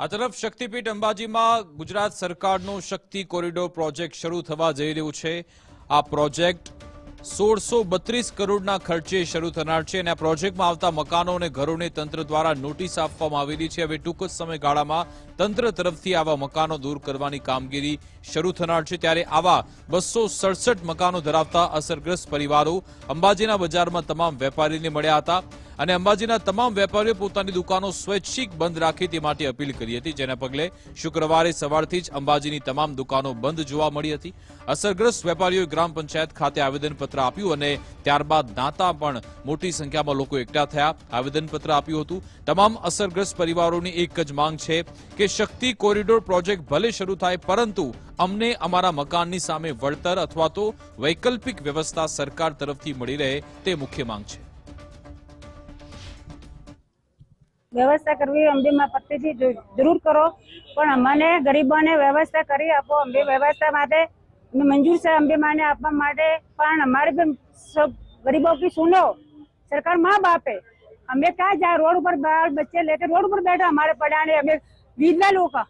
આ તરફ શક્તિપીઠ અંબાજીમાં ગુજરાત સરકારનો શક્તિ કોરિડોર પ્રોજેક્ટ શરૂ થવા જઈ રહ્યું છે. આ પ્રોજેક્ટ સોળસો બત્રીસ કરોડના ખર્ચે શરૂ થનાર છે અને આ પ્રોજેક્ટમાં આવતા મકાનો અને ઘરોને તંત્ર દ્વારા નોટિસ આપવામાં આવેલી છે. હવે ટૂંક જ સમયગાળામાં તંત્ર તરફથી આવા મકાનો દૂર કરવાની કામગીરી શરૂ થનાર છે. ત્યારે આવા બસો સડસઠ મકાનો ધરાવતા અસરગ્રસ્ત પરિવારો અંબાજીના બજારમાં તમામ વેપારીને મળ્યા હતા. અને અંબાજીના તમામ વેપારીઓ પોતાની દુકાનો સ્વૈચ્છિક બંધ રાખે તે માટે અપીલ કરી હતી, જેના પગલે શુક્રવારે સવારથી જ અંબાજીની તમામ દુકાનો બંધ જોવા મળી હતી. અસરગ્રસ્ત વેપારીઓએ ગ્રામ પંચાયત ખાતે આવેદનપત્ર આપ્યું અને ત્યારબાદ નાતા પણ મોટી સંખ્યામાં લોકો એકઠા થયા, આવેદનપત્ર આપ્યું હતું. તમામ અસરગ્રસ્ત પરિવારોની એક જ માંગ છે કે શક્તિ કોરિડોર પ્રોજેક્ટ ભલે શરૂ થાય, પરંતુ અમને અમારા મકાનની સામે વળતર અથવા તો વૈકલ્પિક વ્યવસ્થા સરકાર તરફથી મળી રહે તે મુખ્ય માંગ છે. વ્યવસ્થા કરવી અંબેમાં પટ્ટીથી જ- જરૂર કરો પણ અમને ગરીબોને વ્યવસ્થા કરી આપો અંબે વ્યવસ્થા માટે અમે મંજૂર છે અંબે માને આપવા માટે પણ અમારે भी सब गरीबों की सुनो सरकार माँ बाप है हमें क्या जाए रोड पर बाल बच्चे लेके रोड पर बैठे हमारे पढ़ाने हमें विधवा लोग का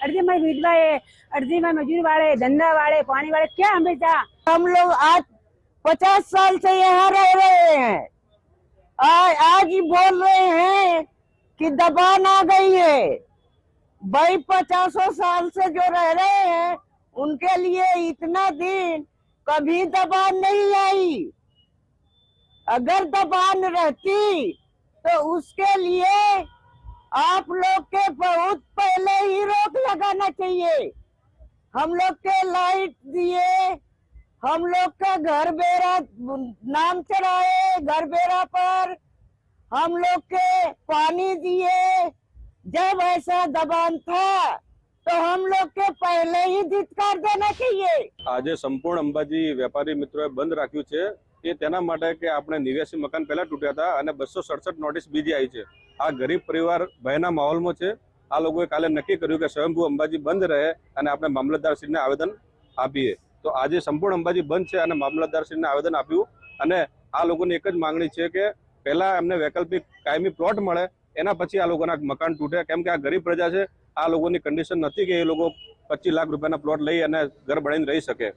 अर्जी में विधवा है अर्जी में मजदूर वाले धंधा वाले पानी वाले क्या हमें जा हम लोग आज पचास साल से यहाँ रह रहे हैं आज आज ही बोल रहे हैं कि दबान आ गई है। भाई पचासों साल से जो रह रहे हैं, उनके लिए इतना दिन कभी दबान नहीं आई। अगर दबान रहती तो उसके लिए आप लोग के बहुत पहले ही रोक लगाना चाहिए। हम लोग के लाइट दिए, हम लोग का घर बेरा नाम चढ़ाए, घर बेरा पर हम लोग के पानी दिए जब ऐसा दबान था तो हम लोग के पहले ही धिक्कार देना चाहिए આજે સંપૂર્ણ અંબાજી વેપારી મિત્રોએ બંધ રાખ્યું છે એ તેના માટે કે આપણે નિવાસી મકાન પહેલા તૂટ્યા હતા અને બસો સડસઠ નોટિસ બીજી આવી છે આ ગરીબ પરિવાર ભયના માહોલમાં છે આ લોકોએ કાલે નક્કી કર્યું કે સ્વયંભૂ અંબાજી બંધ રહે અને આપણે મામલતદારશ્રીને આવેદન આપીએ તો આજે સંપૂર્ણ અંબાજી બંધ છે અને મામલતદારશ્રીને આવેદન આપ્યું અને આ લોકોની એક જ માંગણી છે કે પહેલા એમને વૈકલ્પિક કાયમી પ્લોટ મળે, એના પછી આ લોકોના મકાન તૂટે. કેમ કે આ ગરીબ પ્રજા છે, આ લોકોની કન્ડિશન નથી કે એ લોકો પચીસ લાખ રૂપિયાના પ્લોટ લઈ અને ઘર બનાવીને રહી શકે.